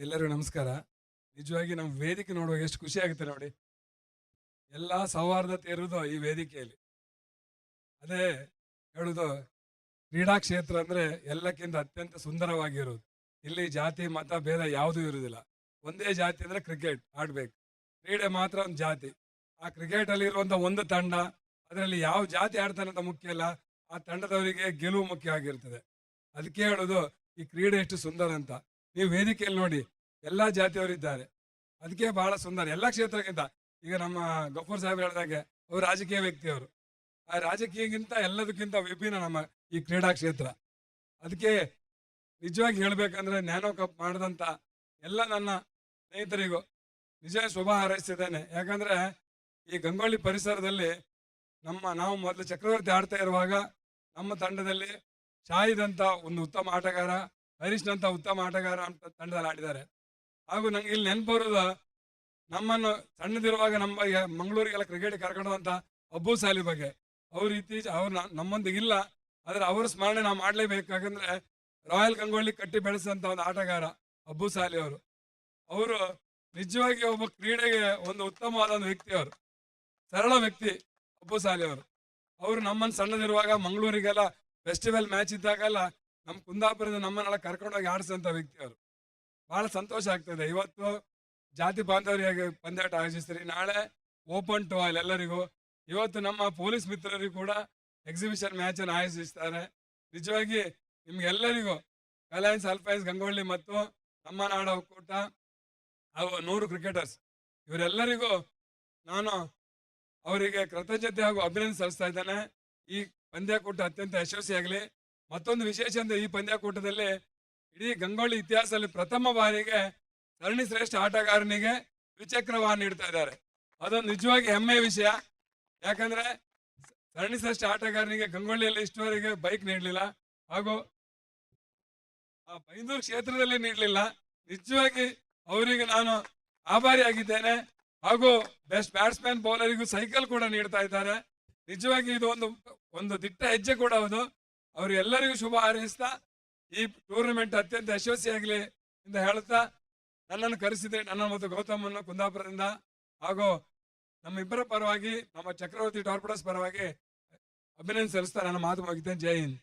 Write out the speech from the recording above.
ಎಲ್ಲರಿಗೂ ನಮಸ್ಕಾರ. ನಿಜವಾಗಿ ನಮ್ಮ ವೇದಿಕೆ ನೋಡುವಾಗ ಎಷ್ಟು ಖುಷಿ ಆಗುತ್ತೆ ನೋಡಿ. ಎಲ್ಲ ಸೌಹಾರ್ದತೆ ಇರುವುದು ಈ ವೇದಿಕೆಯಲ್ಲಿ. ಅದೇ ಹೇಳುದು ಕ್ರೀಡಾ ಕ್ಷೇತ್ರ ಅಂದ್ರೆ ಎಲ್ಲಕ್ಕಿಂತ ಅತ್ಯಂತ ಸುಂದರವಾಗಿರೋದು ಇಲ್ಲಿ ಜಾತಿ, ಮತ, ಭೇದ ಯಾವುದೂ ಇರುವುದಿಲ್ಲ. ಒಂದೇ ಜಾತಿ ಅಂದ್ರೆ ಕ್ರಿಕೆಟ್, ಆಡ್ಬೇಕು. ಕ್ರೀಡೆ ಮಾತ್ರ ಒಂದು ಜಾತಿ. ಆ ಕ್ರಿಕೆಟ್ ಅಲ್ಲಿ ಇರುವಂತ ಒಂದು ತಂಡ, ಅದರಲ್ಲಿ ಯಾವ ಜಾತಿ ಆಡ್ತಾನೆ ಅಂತ ಮುಖ್ಯ ಅಲ್ಲ ಆ ತಂಡದವರಿಗೆ ಗೆಲುವು ಮುಖ್ಯ ಆಗಿರ್ತದೆ. ಅದಕ್ಕೆ ಹೇಳುದು ಈ ಕ್ರೀಡೆ ಎಷ್ಟು ಸುಂದರ ಅಂತ. ನೀವು ವೇದಿಕೆಯಲ್ಲಿ ನೋಡಿ, ಎಲ್ಲ ಜಾತಿಯವರಿದ್ದಾರೆ ಅದಕ್ಕೆ ಬಹಳ ಸುಂದರ, ಎಲ್ಲ ಕ್ಷೇತ್ರಕ್ಕಿಂತ. ಈಗ ನಮ್ಮ ಗಫೂರ್ ಸಾಹೇಬ್ ಹೇಳಿದಾಗೆ, ಅವರು ರಾಜಕೀಯ ವ್ಯಕ್ತಿಯವರು. ಆ ರಾಜಕೀಯಕ್ಕಿಂತ ಎಲ್ಲದಕ್ಕಿಂತ ವಿಭಿನ್ನ ನಮ್ಮ ಈ ಕ್ರೀಡಾ ಕ್ಷೇತ್ರ. ಅದಕ್ಕೆ ನಿಜವಾಗಿ ಹೇಳಬೇಕಂದ್ರೆ, ನ್ಯಾನೋ ಕಪ್ ಮಾಡಿದಂತ ಎಲ್ಲ ನನ್ನ ಸ್ನೇಹಿತರಿಗೂ ನಿಜ ಶುಭ ಹಾರೈಸಿದ್ದೇನೆ ಯಾಕಂದ್ರೆ, ಈ ಗಂಗೊಳ್ಳಿ ಪರಿಸರದಲ್ಲಿ ನಮ್ಮ ನಾವು ಮೊದಲು ಚಕ್ರವರ್ತಿ ಆಡ್ತಾ ಇರುವಾಗ ನಮ್ಮ ತಂಡದಲ್ಲಿ ಶಾಯಿದಂಥ ಒಂದು ಉತ್ತಮ ಆಟಗಾರ ಹರೀಶ್ ಅಂತ ಉತ್ತಮ ಆಟಗಾರ ಅಂತ ತಂಡದಲ್ಲಿ ಆಡಿದ್ದಾರೆ. ಹಾಗೂ ನಂಗೆ ಇಲ್ಲಿ ನೆನಪು ಬರೋದು ನಮ್ಮನ್ನು ಸಣ್ಣದಿರುವಾಗ ನಮ್ಮ ಮಂಗಳೂರಿಗೆಲ್ಲ ಕ್ರಿಕೆಟ್ ಕರ್ಕೊಂಡಂತ ಅಬ್ಬು ಸಾಲಿ ಬಗ್ಗೆ. ಅವ್ರು ಇತ್ತೀಚೆ ಅವ್ರು ನ- ನಮ್ಮೊಂದಿಗೆ ಇಲ್ಲ. ಆದ್ರೆ ಅವ್ರ ಸ್ಮರಣೆ ನಾವು ಮಾಡಲೇಬೇಕು. ಯಾಕಂದ್ರೆ ರಾಯಲ್ ಗಂಗೊಳ್ಳಿ ಕಟ್ಟಿ ಬೆಳೆಸಂತ ಒಂದು ಆಟಗಾರ ಅಬ್ಬು ಸಾಲಿ ಅವರು. ಅವರು ನಿಜವಾಗಿ ಒಬ್ಬ ಕ್ರೀಡೆಗೆ ಒಂದು ಉತ್ತಮವಾದ ಒಂದು ವ್ಯಕ್ತಿ ಅವರು. ಸರಳ ವ್ಯಕ್ತಿ ಅಬ್ಬು ಸಾಲಿ ಅವರು. ಅವರು ನಮ್ಮನ್ನು ಸಣ್ಣದಿರುವಾಗ ಮಂಗಳೂರಿಗೆಲ್ಲ ಫೆಸ್ಟಿವಲ್ ಮ್ಯಾಚ್ ಇದ್ದಾಗೆಲ್ಲ ನಮ್ಮ ಕುಂದಾಪುರದ ನಮ್ಮನ್ನೆಲ್ಲ ಕರ್ಕೊಂಡೋಗಿ ಆಡಿಸಂತ ವ್ಯಕ್ತಿ ಅವರು. ಬಹಳ ಸಂತೋಷ ಆಗ್ತದೆ. ಇವತ್ತು ಜಾತಿ ಬಾಂಧವರಿಗೆ ಪಂದ್ಯಾಟ ಆಯೋಜಿಸ್ತೀರಿ. ನಾಳೆ ಓಪನ್ ಟು ಎಲ್ಲರಿಗೂ. ಇವತ್ತು ನಮ್ಮ ಪೊಲೀಸ್ ಮಿತ್ರರಿಗೂ ಕೂಡ ಎಕ್ಸಿಬಿಷನ್ ಮ್ಯಾಚ್ ಅನ್ನು ಆಯೋಜಿಸ್ತಾರೆ. ನಿಜವಾಗಿ ನಿಮ್ಗೆಲ್ಲರಿಗೂ ಅಲಯನ್ಸ್ ಅಲ್ಫೈನ್ಸ್ ಗಂಗೊಳ್ಳಿ ಮತ್ತು ನಮ್ಮ ನಾಡ ಒಕ್ಕೂಟ ಹಾಗೂ ನೂರು ಕ್ರಿಕೆಟರ್ಸ್ ಇವರೆಲ್ಲರಿಗೂ ನಾನು ಅವರಿಗೆ ಕೃತಜ್ಞತೆ ಹಾಗೂ ಅಭಿನಂದನೆ ಸಲ್ಲಿಸ್ತಾ ಇದ್ದೇನೆ. ಈ ಪಂದ್ಯಕೂಟ ಅತ್ಯಂತ ಯಶಸ್ವಿಯಾಗಲಿ. ಮತ್ತೊಂದು ವಿಶೇಷ ಅಂದ್ರೆ ಈ ಪಂದ್ಯಾಕೂಟದಲ್ಲಿ ಇಡೀ ಗಂಗೊಳ್ಳಿ ಇತಿಹಾಸದಲ್ಲಿ ಪ್ರಥಮ ಬಾರಿಗೆ ಸರಣಿ ಶ್ರೇಷ್ಠ ಆಟಗಾರನಿಗೆ ದ್ವಿಚಕ್ರ ವಾಹನ ನೀಡ್ತಾ ಇದ್ದಾರೆ. ಅದೊಂದು ನಿಜವಾಗಿ ಹೆಮ್ಮೆಯ ವಿಷಯ. ಯಾಕಂದ್ರೆ ಸರಣಿ ಶ್ರೇಷ್ಠ ಆಟಗಾರನಿಗೆ ಗಂಗೊಳ್ಳಿಯಲ್ಲಿ ಇಷ್ಟುವರೆಗೆ ಬೈಕ್ ನೀಡಲಿಲ್ಲ. ಹಾಗೂ ಆ ಬೈಂದೂರು ಕ್ಷೇತ್ರದಲ್ಲಿ ನೀಡಲಿಲ್ಲ. ನಿಜವಾಗಿ ಅವರಿಗೆ ನಾನು ಆಭಾರಿಯಾಗಿದ್ದೇನೆ ಹಾಗೂ ಬೆಸ್ಟ್ ಬ್ಯಾಟ್ಸ್ಮನ್ ಬೌಲರಿಗೂ ಸೈಕಲ್ ಕೂಡ ನೀಡ್ತಾ ಇದ್ದಾರೆ. ನಿಜವಾಗಿ ಇದು ಒಂದು ಒಂದು ದಿಟ್ಟ ಹೆಜ್ಜೆ ಕೂಡ ಹೌದು ಅವರು ಎಲ್ಲರಿಗೂ ಶುಭ ಹಾರೈಸ್ತಾ ಈ ಟೂರ್ನಮೆಂಟ್ ಅತ್ಯಂತ ಯಶಸ್ವಿಯಾಗಲಿ ಎಂದು ಹೇಳುತ್ತಾ ನನ್ನನ್ನು ಕರೆಸಿದೆ ನನ್ನ ಮತ್ತು ಗೌತಮನ್ನು ಕುಂದಾಪುರದಿಂದ ಹಾಗೂ ನಮ್ಮ ಇಬ್ಬರ ಪರವಾಗಿ ನಮ್ಮ ಚಕ್ರವರ್ತಿ ಟಾರ್ಪಡಸ್ ಪರವಾಗಿ ಅಭಿನಂದನೆ ಸಲ್ಲಿಸ್ತಾ ನನ್ನ ಮಾತು ಮುಗಿದ್ದೇನೆ ಜೈ ಹಿಂದ್.